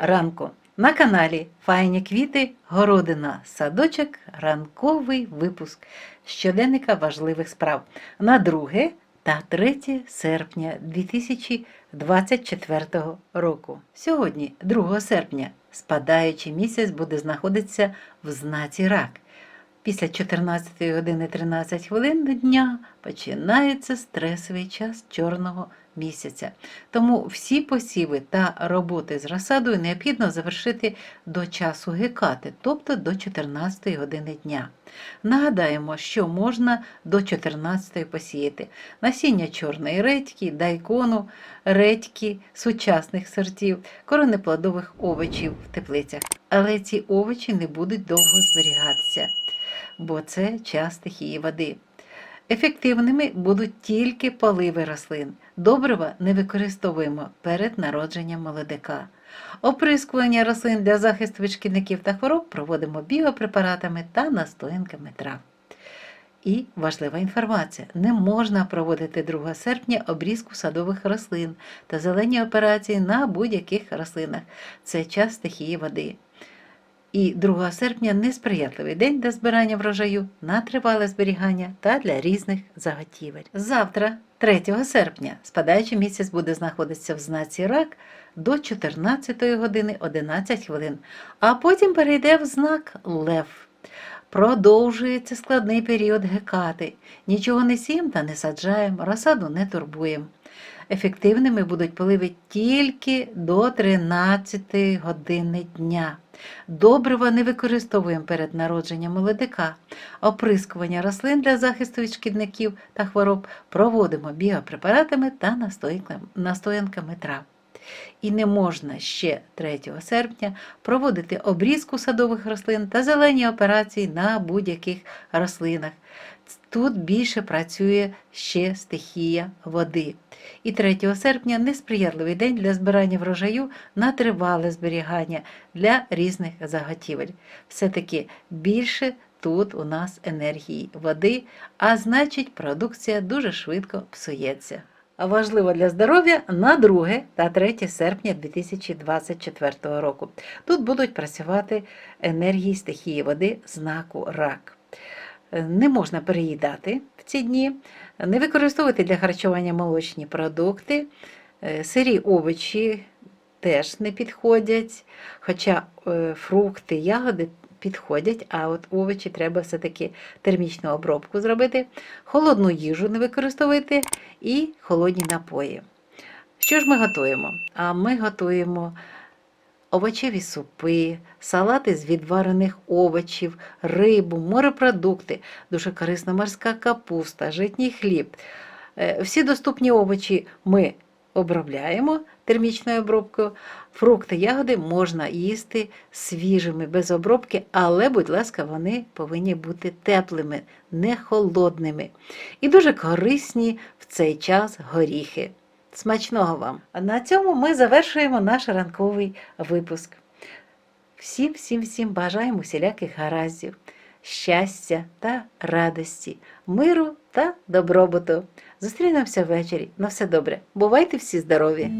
ранку. На каналі Файні квіти, городина, садочок, ранковий випуск щоденника важливих справ на 2 та 3 серпня 2024 року. Сьогодні, 2 серпня, спадаючий місяць буде знаходитися в знаці рак. Після 14 години 13 хвилин до дня починається стресовий час чорного. Тому всі посіви та роботи з розсадою необхідно завершити до часу гекати, тобто до 14 години дня. Нагадаємо, що можна до 14 посіяти насіння чорної редьки, дайкону, редьки сучасних сортів, коронеплодових овочів в теплицях. Але ці овочі не будуть довго зберігатися бо це час стихії води. Ефективними будуть тільки поливи рослин. Добрива не використовуємо перед народженням молодика. Оприскування рослин для захисту від шкідників та хвороб проводимо біопрепаратами та настоянками трав. І важлива інформація: не можна проводити 2 серпня обрізку садових рослин та зелені операції на будь-яких рослинах. Це час стихії води. І 2 серпня несприятливий день для збирання врожаю на тривале зберігання та для різних заготівель. Завтра, 3 серпня, спадаючий місяць буде знаходитися в знаці рак до 14 години 11 хвилин, а потім перейде в знак Лев. Продовжується складний період гекати. Нічого не сіємо та не саджаємо, розсаду не турбуємо. Ефективними будуть поливи тільки до 13 години дня. Добрива не використовуємо перед народженням молодика. Оприскування рослин для захисту від шкідників та хвороб проводимо біопрепаратами та настоянками трав. І не можна ще 3 серпня проводити обрізку садових рослин та зелені операції на будь-яких рослинах. Тут більше працює ще стихія води. І 3 серпня несприятливий день для збирання врожаю на тривале зберігання для різних заготівель. Все-таки більше тут у нас енергії води, а значить, продукція дуже швидко псується. Важливо для здоров'я на 2 та 3 серпня 2024 року. Тут будуть працювати енергії стихії води знаку рак. Не можна переїдати в ці дні, не використовувати для харчування молочні продукти, е, сирі овочі теж не підходять, хоча е, фрукти, ягоди підходять, а от овочі треба все-таки термічну обробку зробити, холодну їжу не використовуйте і холодні напої. Що ж ми готуємо? А ми готуємо овочеві супи, салати з відварених овочів, рибу, морепродукти, дуже корисна морська капуста, житній хліб. Е, всі доступні овочі ми обробляємо термічною обробкою. Фрукти, ягоди можна їсти свіжими, без обробки, але, будь ласка, вони повинні бути теплими, не холодними. І дуже корисні в цей час горіхи. Смачного вам! На цьому ми завершуємо наш ранковий випуск. Всім, всім, всім бажаємо усіляких гараздів, щастя та радості, миру та добробуту. Зустрінемося ввечері. На все добре. Бувайте всі здорові!